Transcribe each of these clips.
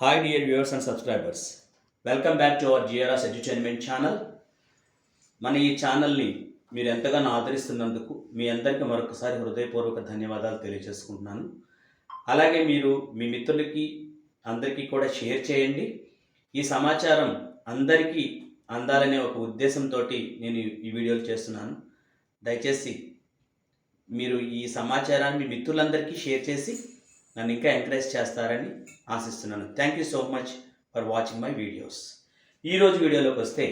Hi dear viewers and subscribers welcome back to our GRS Edutainment channel మన ఈ ఛానల్ని మీరు ఎంతగానో ఆదరిస్తున్నందుకు మీ అందరికీ మరొకసారి హృదయపూర్వక ధన్యవాదాలు తెలియజేసుకుంటున్నాను. అలాగే మీరు మీ మిత్రులకి అందరికీ కూడా షేర్ చేయండి. ఈ సమాచారం అందరికీ అందాలనే ఒక ఉద్దేశంతో నేను ఈ వీడియోలు చేస్తున్నాను. దయచేసి మీరు ఈ సమాచారాన్ని మిత్రులందరికీ షేర్ చేసి నన్ను ఇంకా ఎంకరేజ్ చేస్తారని ఆశిస్తున్నాను. Thank you so much for watching my videos ఈరోజు వీడియోలోకి వస్తే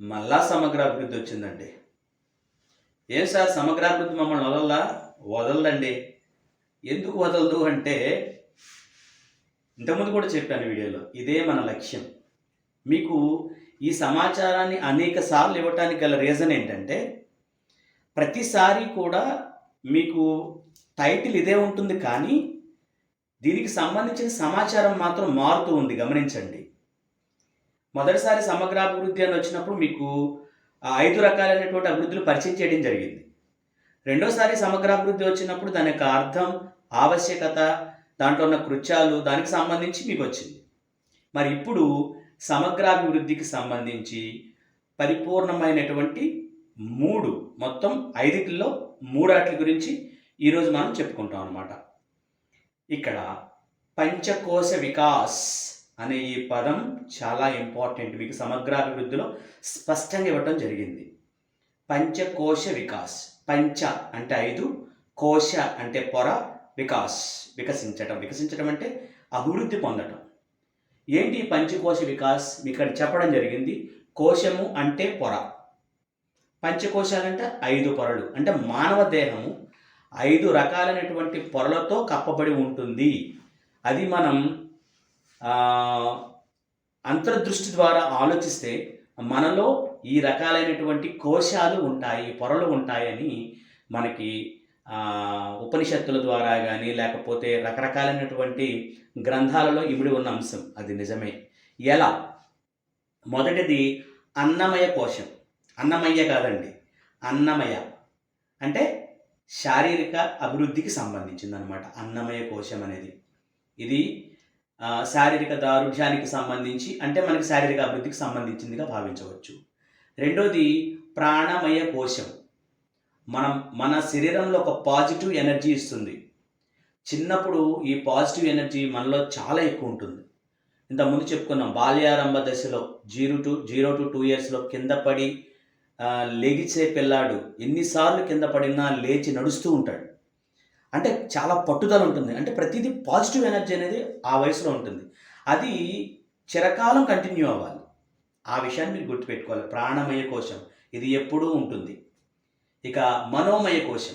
మళ్ళా సమగ్రాభివృద్ధి వచ్చిందండి. ఏం సార్? సమగ్రాభివృద్ధి మమ్మల్ని వదలలా? వదలదండి. ఎందుకు వదలదు అంటే ఇంతకుముందు కూడా చెప్పాను వీడియోలో ఇదే మన లక్ష్యం. మీకు ఈ సమాచారాన్ని అనేక సార్లు ఇవ్వటానికి గల రీజన్ ఏంటంటే ప్రతిసారి కూడా మీకు టైటిల్ ఇదే ఉంటుంది కానీ దీనికి సంబంధించిన సమాచారం మాత్రం మారుతూ ఉంది. గమనించండి. మొదటిసారి సమగ్రాభివృద్ధి అని వచ్చినప్పుడు మీకు ఐదు రకాలైనటువంటి అభివృద్ధులు పరిచయం చేయడం జరిగింది. రెండోసారి సమగ్రాభివృద్ధి వచ్చినప్పుడు దాని యొక్క అర్థం ఆవశ్యకత దాంట్లో ఉన్న కృత్యాలు దానికి సంబంధించి మీకు వచ్చింది. మరి ఇప్పుడు సమగ్రాభివృద్ధికి సంబంధించి పరిపూర్ణమైనటువంటి మూడు మొత్తం ఐదుటిల్లో మూడాట్ల గురించి ఈరోజు మనం చెప్పుకుంటాం అనమాట ఇక్కడ పంచకోశ వికాస్ అనే ఈ పదం చాలా ఇంపార్టెంట్ మీకు సమగ్రాభివృద్ధిలో స్పష్టంగా ఇవ్వటం జరిగింది. పంచకోశ వికాస్ పంచ అంటే ఐదు కోశ అంటే పొర వికాస్ వికసించటం. వికసించటం అంటే అభివృద్ధి పొందటం. ఏంటి పంచకోశ వికాస్? మీకు ఇక్కడ చెప్పడం జరిగింది కోశము అంటే పొర. పంచకోశాలంటే ఐదు పొరలు అంటే మానవ దేహము ఐదు రకాలైనటువంటి పొరలతో కప్పబడి ఉంటుంది. అది మనం అంతర్దృష్టి ద్వారా ఆలోచిస్తే మనలో ఈ రకాలైనటువంటి కోశాలు ఉంటాయి పొరలు ఉంటాయని మనకి ఉపనిషత్తుల ద్వారా కానీ లేకపోతే రకరకాలైనటువంటి గ్రంథాలలో ఇమిడి ఉన్న అంశం. అది నిజమే. ఎలా? మొదటిది అన్నమయ కోశం. అన్నమయ్య కాదండి. అన్నమయ. అంటే శారీరక అభివృద్ధికి సంబంధించింది అనమాట అన్నమయ కోశం అనేది. ఇది శారీరక దారుఢ్యానికి సంబంధించి అంటే మనకి శారీరక అభివృద్ధికి సంబంధించిందిగా భావించవచ్చు. రెండోది ప్రాణమయ కోశం. మనం మన శరీరంలో ఒక పాజిటివ్ ఎనర్జీ ఇస్తుంది. చిన్నప్పుడు ఈ పాజిటివ్ ఎనర్జీ మనలో చాలా ఎక్కువ ఉంటుంది. ఇంతకుముందు చెప్పుకున్నాం బాల్యారంభ దశలో zero to zero to two ఇయర్స్లో కింద పడి లెగిచే పిల్లాడు ఎన్నిసార్లు కింద పడినా లేచి నడుస్తూ ఉంటాడు. అంటే చాలా పట్టుదల ఉంటుంది. అంటే ప్రతిదీ పాజిటివ్ ఎనర్జీ అనేది ఆ వయసులో ఉంటుంది. అది చిరకాలం కంటిన్యూ అవ్వాలి. ఆ విషయాన్ని మీరు గుర్తుపెట్టుకోవాలి. ప్రాణమయ కోశం. ఇది ఎప్పుడూ ఉంటుంది. ఇక మనోమయ కోశం.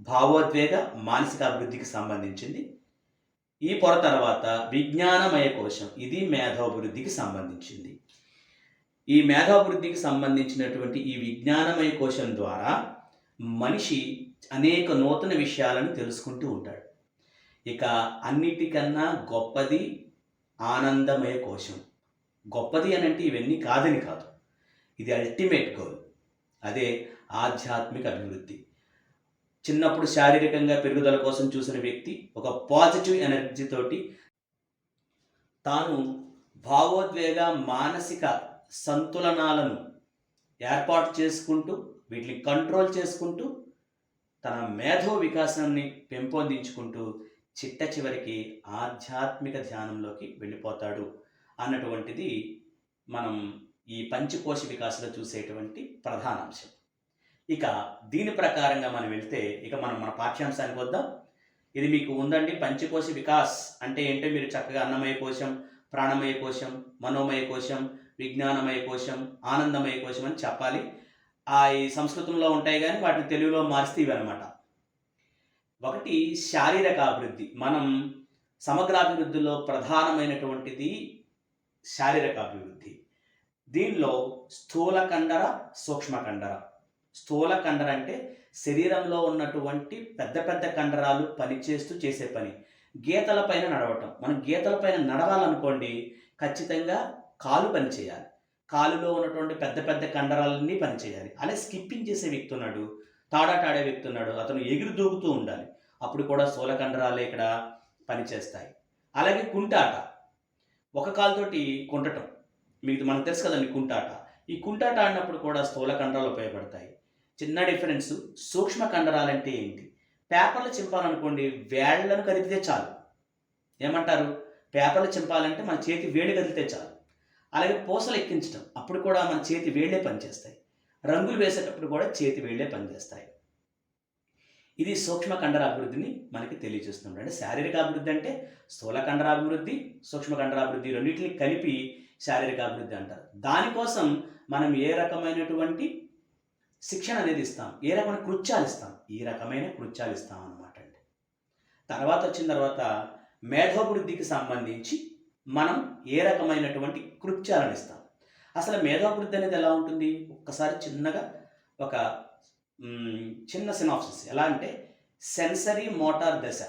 భావోద్వేగ మానసిక అభివృద్ధికి సంబంధించింది. ఈ పొర తర్వాత విజ్ఞానమయ కోశం. ఇది మేధాభివృద్ధికి సంబంధించింది. ఈ మేధాభివృద్ధికి సంబంధించినటువంటి ఈ విజ్ఞానమయ కోశం ద్వారా మనిషి అనేక నూతన విషయాలను తెలుసుకుంటూ ఉంటాడు. ఇక అన్నిటికన్నా గొప్పది ఆనందమయ కోశం. గొప్పది అని అంటే ఇవన్నీ కాదని కాదు. ఇది అల్టిమేట్ గోల్ అదే ఆధ్యాత్మిక అభివృద్ధి. చిన్నప్పుడు శారీరకంగా పెరుగుదల కోసం చూసిన వ్యక్తి ఒక పాజిటివ్ ఎనర్జీతోటి తాను భావోద్వేగ మానసిక సంతులనాలను ఏర్పాటు చేసుకుంటూ వీటిని కంట్రోల్ చేసుకుంటూ తన మేధో వికాసాన్ని పెంపొందించుకుంటూ చిట్ట చివరికి ఆధ్యాత్మిక ధ్యానంలోకి వెళ్ళిపోతాడు అన్నటువంటిది మనం ఈ పంచకోశ వికాసంలో చూసేటువంటి ప్రధాన అంశం. ఇక దీని ప్రకారంగా మనం వెళ్తే ఇక మనం మన పాఠ్యాంశానికి వద్దాం. ఇది మీకు ఉందండి పంచకోశ వికాస్ అంటే ఏంటో మీరు చక్కగా అన్నమయ కోశం ప్రాణమయ కోశం మనోమయ కోశం విజ్ఞానమయ కోశం ఆనందమయ కోశం అని చెప్పాలి. ఆ ఈ సంస్కృతంలో ఉంటాయి కానీ వాటిని తెలుగులో మారిస్తే ఇవన్నమాట ఒకటి శారీరక అభివృద్ధి. మనం సమగ్రాభివృద్ధిలో ప్రధానమైనటువంటిది శారీరక అభివృద్ధి. దీనిలో స్థూల కండర సూక్ష్మ కండర. స్థూల కండర అంటే శరీరంలో ఉన్నటువంటి పెద్ద పెద్ద కండరాలు పనిచేస్తూ చేసే పని. గీతల పైన నడవటం. మనం గీతల పైన నడవాలనుకోండి ఖచ్చితంగా కాలు పనిచేయాలి కాలులో ఉన్నటువంటి పెద్ద పెద్ద కండరాలన్నీ పనిచేయాలి అలా స్కిప్పింగ్ చేసే వ్యక్తి ఉన్నాడు తాడాటాడే వ్యక్తి ఉన్నాడు అతను ఎగురు దూకుతూ ఉండాలి. అప్పుడు కూడా స్థూల కండరాలే ఇక్కడ పనిచేస్తాయి అలాగే కుంటాట. ఒక కాలుతోటి కుంటటం. మీకు మనకు తెలుసు కదండి కుంటాట. ఈ కుంటాట ఆడినప్పుడు కూడా స్థూల కండరాలు ఉపయోగపడతాయి. చిన్న డిఫరెన్స్ సూక్ష్మ కండరాలు అంటే ఏంటి? పేపర్లు చింపాలనుకోండి వేళ్ళను కదిపితే చాలు. ఏమంటారు? పేపర్లు చింపాలంటే మన చేతి వేడి కదిలితే చాలు. అలాగే పూసలు ఎక్కించడం అప్పుడు కూడా మన చేతి వేళ్ళే పనిచేస్తాయి. రంగులు వేసేటప్పుడు కూడా చేతి వేళ్ళే పనిచేస్తాయి. ఇది సూక్ష్మ కండర అభివృద్ధిని మనకి తెలియజేస్తుంది అంటే శారీరక అభివృద్ధి అంటే స్థూల కండర అభివృద్ధి సూక్ష్మ కండర అభివృద్ధి రెండింటిని కలిపి శారీరక అభివృద్ధి అంటారు. దానికోసం మనం ఏ రకమైనటువంటి శిక్షణ అనేది ఇస్తాం? ఏ రకమైన కృత్యాలు ఇస్తాం? ఈ రకమైన కృత్యాలు ఇస్తాం అన్నమాట అండి. తర్వాత వచ్చిన తర్వాత మేధోభివృద్ధికి సంబంధించి మనం ఏ రకమైనటువంటి కృత్యాలను ఇస్తాం? అసలు మేధాభివృద్ధి అనేది ఎలా ఉంటుంది? ఒక్కసారి చిన్నగా ఒక చిన్న సినాప్సిస్ ఎలా అంటే సెన్సరీ మోటార్ దశ.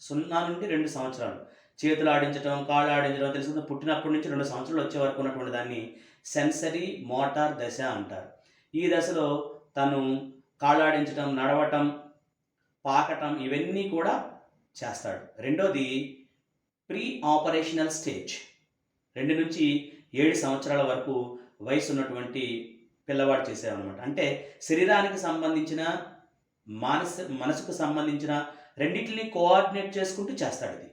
సున్నా నుండి రెండు సంవత్సరాలు. చేతులు ఆడించడం కాళ్ళు ఆడించడం తెలుసుకుంటే పుట్టినప్పటి నుంచి రెండు సంవత్సరాలు వచ్చే వరకు ఉన్నటువంటి దాన్ని సెన్సరీ మోటార్ దశ అంటారు. ఈ దశలో తను కాళ్ళు ఆడించడం నడవటం పాకటం ఇవన్నీ కూడా చేస్తాడు. రెండోది ప్రీ ఆపరేషనల్ స్టేజ్ రెండు నుంచి ఏడు సంవత్సరాల వరకు వయసు ఉన్నటువంటి పిల్లవాడు చేసేవన్నమాట అంటే శరీరానికి సంబంధించిన మానస మనసుకు సంబంధించిన రెండింటిని కోఆర్డినేట్ చేసుకుంటూ చేస్తాడు ఇది.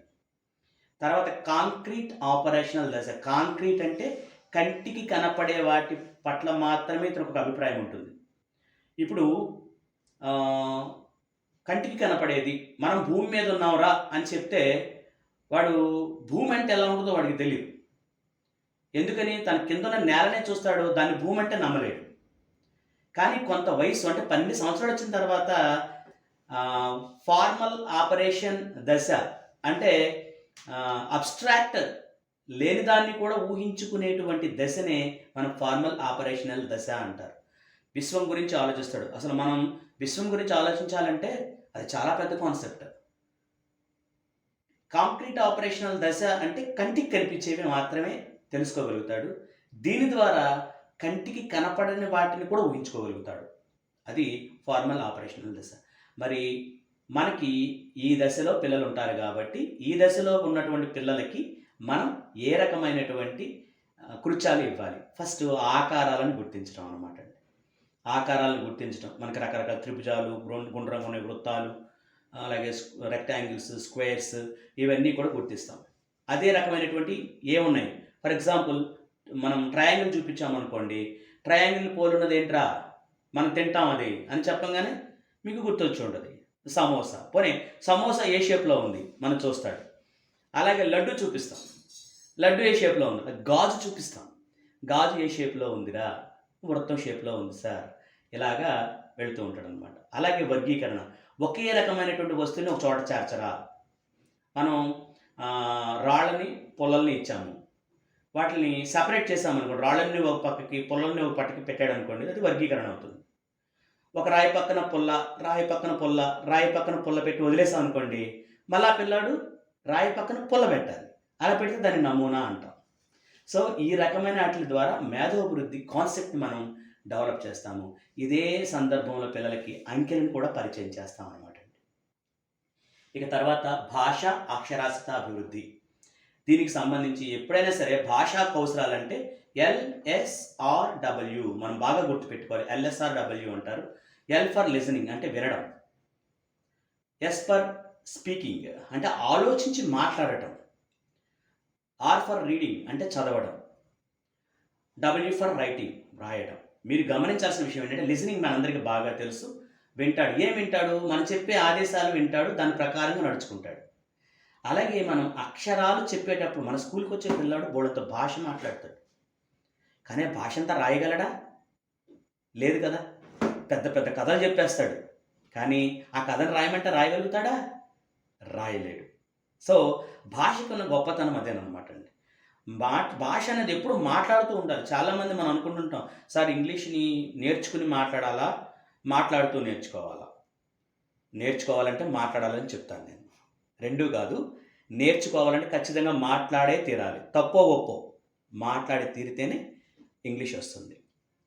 తర్వాత కాంక్రీట్ ఆపరేషనల్ దశ. కాంక్రీట్ అంటే కంటికి కనపడే వాటి పట్ల మాత్రమే ఇతనికి ఒక అభిప్రాయం ఉంటుంది. ఇప్పుడు కంటికి కనపడేది మనం భూమి మీద ఉన్నాంరా అని చెప్తే వాడు భూమి అంటే ఎలా ఉంటుందో వాడికి తెలియదు ఎందుకని తన కిందన నేలనే చూస్తాడు దాన్ని భూమి అంటే నమ్మలేడు. కానీ కొంత వయసు అంటే పన్నెండు సంవత్సరాలు వచ్చిన తర్వాత ఫార్మల్ ఆపరేషన్ దశ అంటే అబ్స్ట్రాక్ట్ లేని దాన్ని కూడా ఊహించుకునేటువంటి దశనే మనం ఫార్మల్ ఆపరేషనల్ దశ అంటారు. విశ్వం గురించి ఆలోచిస్తాడు. అసలు మనం విశ్వం గురించి ఆలోచించాలంటే అది చాలా పెద్ద కాన్సెప్ట్ కాంక్రీట్ ఆపరేషనల్ దశ అంటే కంటికి కనిపించేవి మాత్రమే తెలుసుకోగలుగుతాడు. దీని ద్వారా కంటికి కనపడని వాటిని కూడా ఊహించుకోగలుగుతాడు. అది ఫార్మల్ ఆపరేషనల్ దశ. మరి మనకి ఈ దశలో పిల్లలు ఉంటారు కాబట్టి ఈ దశలో ఉన్నటువంటి పిల్లలకి మనం ఏ రకమైనటువంటి కృత్యాలు ఇవ్వాలి? ఫస్ట్ ఆకారాలను గుర్తించడం అనమాట ఆకారాలను గుర్తించడం మనకి రకరకాల త్రిభుజాలు గుండ్రంగా ఉన్న వృత్తాలు అలాగే రెక్టాంగిల్స్ స్క్వేర్స్ ఇవన్నీ కూడా గుర్తిస్తాం. అదే రకమైనటువంటి ఏమున్నాయి ఫర్ ఎగ్జాంపుల్ మనం ట్రయాంగిల్ చూపించామనుకోండి ట్రయాంగిల్ పోలున్నది ఏంట్రా? మనం తింటాం అది అని చెప్పంగానే మీకు గుర్తొచ్చి ఉంటుంది సమోసా. పోనీ సమోసా ఏ షేప్లో ఉంది? మనం చూస్తాడు. అలాగే లడ్డు చూపిస్తాం. లడ్డు ఏ షేప్లో ఉంది? గాజు చూపిస్తాం. గాజు ఏ షేప్లో ఉందిరా? వృత్తం షేప్లో ఉంది సార్. ఇలాగా వెళుతూ ఉంటాడు అనమాట అలాగే వర్గీకరణ. ఒకే రకమైనటువంటి వస్తువుని ఒక చోట చేర్చరా? మనం రాళ్ళని పొలల్ని ఇచ్చాము. వాటిని సపరేట్ చేసామనుకోండి రాళ్ళని ఒక పక్కకి పొలల్ని ఒక పక్కకి పెట్టాడు అనుకోండి అది వర్గీకరణ అవుతుంది. ఒక రాయి పక్కన పుల్ల రాయి పక్కన పుల్ల రాయి పక్కన పుల్ల పెట్టి వదిలేసాం అనుకోండి మళ్ళా పిల్లాడు రాయి పక్కన పుల్ల పెట్టాలి. అలా పెడితే దాన్ని నమూనా అంటాం. సో ఈ రకమైన వాటి ద్వారా మేధోభివృద్ధి కాన్సెప్ట్ మనం డెవలప్ చేస్తాము. ఇదే సందర్భంలో పిల్లలకి అంకెలను కూడా పరిచయం చేస్తాం అనమాట ఇక తర్వాత భాష అక్షరాస్యత అభివృద్ధి. దీనికి సంబంధించి ఎప్పుడైనా సరే భాషా కౌశలాలంటే ఎల్ఎస్ఆర్డబ్ల్యూ మనం బాగా గుర్తుపెట్టుకోవాలి. ఎల్ఎస్ఆర్డబ్ల్యూ అంటారు. ఎల్ ఫర్ లిసనింగ్ అంటే వినడం. ఎస్ ఫర్ స్పీకింగ్ అంటే ఆలోచించి మాట్లాడటం. ఆర్ ఫర్ రీడింగ్ అంటే చదవడం. డబ్ల్యూ ఫర్ రైటింగ్ రాయడం. మీరు గమనించాల్సిన విషయం ఏంటంటే లిజనింగ్ మనందరికీ బాగా తెలుసు. వింటాడు. ఏం వింటాడు? మనం చెప్పే ఆదేశాలు వింటాడు దాని ప్రకారంగా నడుచుకుంటాడు. అలాగే మనం అక్షరాలు చెప్పేటప్పుడు మన స్కూల్కి వచ్చే పిల్లాడు బోడంతో భాష మాట్లాడతాడు. కానీ భాష అంతా రాయగలడా? లేదు కదా. పెద్ద పెద్ద కథలు చెప్పేస్తాడు. కానీ ఆ కథను రాయమంటే రాయగలుగుతాడా? రాయలేడు. సో భాషకున్న గొప్పతనం అదేనమాట అండి. మా భాష అనేది ఎప్పుడు మాట్లాడుతూ ఉండాలి. చాలామంది మనం అనుకుంటుంటాం సార్ ఇంగ్లీష్ని నేర్చుకుని మాట్లాడాలా? మాట్లాడుతూ నేర్చుకోవాలా? నేర్చుకోవాలంటే మాట్లాడాలని చెప్తాను నేను. రెండూ కాదు నేర్చుకోవాలంటే ఖచ్చితంగా మాట్లాడే తీరాలి. తప్పో ఒప్పో మాట్లాడి తీరితేనే ఇంగ్లీష్ వస్తుంది.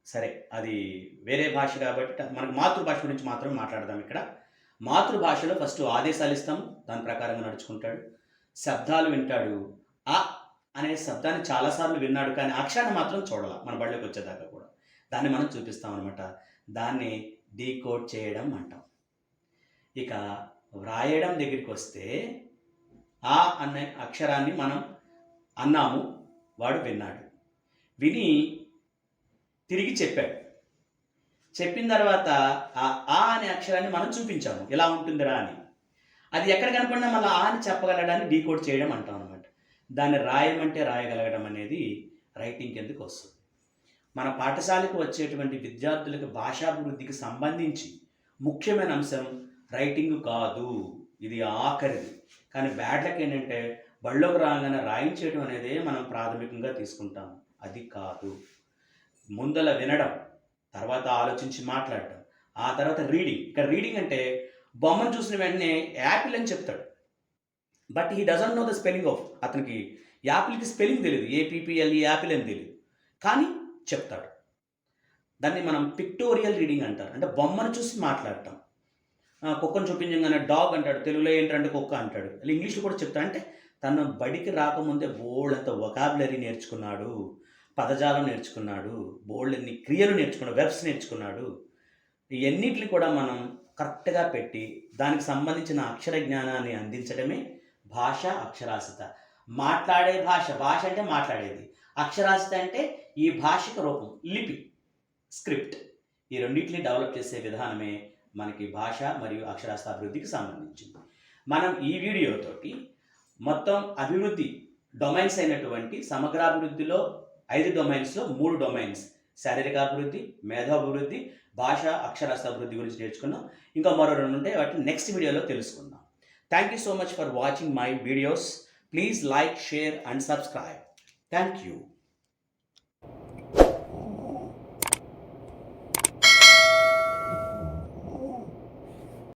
సరే అది వేరే భాష కాబట్టి మనకు మాతృభాష గురించి మాత్రం మాట్లాడదాం ఇక్కడ. మాతృభాషలో ఫస్ట్ ఆదేశాలు ఇస్తాము దాని ప్రకారంగా నడుచుకుంటాడు. శబ్దాలు వింటాడు. ఆ అనే శబ్దాన్ని చాలాసార్లు విన్నాడు కానీ అక్షరాన్ని మాత్రం చూడాల. మన బళ్ళకి వచ్చేదాకా కూడా. దాన్ని మనం చూపిస్తాం అనమాట దాన్ని డీకోడ్ చేయడం అంటాం. ఇక వ్రాయడం దగ్గరికి వస్తే ఆ అనే అక్షరాన్ని మనం అన్నాము వాడు విన్నాడు. విని తిరిగి చెప్పాడు. చెప్పిన తర్వాత ఆ ఆ అనే అక్షరాన్ని మనం చూపించాము. ఎలా ఉంటుందిరా అని. అది ఎక్కడ కనపడినా మళ్ళీ ఆ అని చెప్పగలడాన్ని డీకోడ్ చేయడం అంటాం దాన్ని రాయమంటే రాయగలగడం అనేది రైటింగ్ కిందకు వస్తుంది. మన పాఠశాలకు వచ్చేటువంటి విద్యార్థులకు భాషాభివృద్ధికి సంబంధించి ముఖ్యమైన అంశం రైటింగ్ కాదు. ఇది ఆఖరిది. కానీ బ్యాడ్లకి ఏంటంటే బళ్ళోకి రాగానే రాయించేయడం అనేది మనం ప్రాథమికంగా తీసుకుంటాం. అది కాదు. ముందల వినడం తర్వాత ఆలోచించి మాట్లాడటం ఆ తర్వాత రీడింగ్. ఇక్కడ రీడింగ్ అంటే బొమ్మను చూసిన వెంటనే యాపిల్ అని చెప్తాడు. But he doesn't know the spelling of అతనికి యాపిల్కి స్పెల్లింగ్ తెలియదు ఈ యాపిల్ అని తెలియదు కానీ చెప్తాడు. దాన్ని మనం పిక్టోరియల్ రీడింగ్ అంటారు. అంటే బొమ్మను చూసి మాట్లాడటం కుక్కను చూపించగానే డాగ్ అంటాడు తెలుగులో ఏంటంటే కుక్క అంటాడు. అలా ఇంగ్లీష్లో కూడా చెప్తా అంటే తను బడికి రాకముందే బోల్డ్ అంత వొకాబులరీ నేర్చుకున్నాడు పదజాలం నేర్చుకున్నాడు బోల్డ్ అన్ని క్రియలు నేర్చుకున్నాడు వెబ్స్ నేర్చుకున్నాడు. ఇవన్నిటిని కూడా మనం కరెక్ట్గా పెట్టి దానికి సంబంధించిన అక్షర జ్ఞానాన్ని అందించడమే భాష అక్షరాస్యత. మాట్లాడే భాష భాష అంటే మాట్లాడేది. అక్షరాస్యత అంటే ఈ భాషిక రూపం లిపి స్క్రిప్ట్. ఈ రెండింటిని డెవలప్ చేసే విధానమే మనకి భాష మరియు అక్షరాస్యత అభివృద్ధికి సంబంధించింది. మనం ఈ వీడియోతోటి మొత్తం అభివృద్ధి డొమైన్స్ అయినటువంటి సమగ్రాభివృద్ధిలో ఐదు డొమైన్స్లో మూడు డొమైన్స్ శారీరక అభివృద్ధి మేధాభివృద్ధి భాష అక్షరాస్యత అభివృద్ధి గురించి నేర్చుకున్నాం. ఇంకా మరో రెండు ఉంటాయి వాటిని నెక్స్ట్ వీడియోలో తెలుసుకుందాం. Thank you so much for watching my videos. Please like, share and subscribe. Thank you.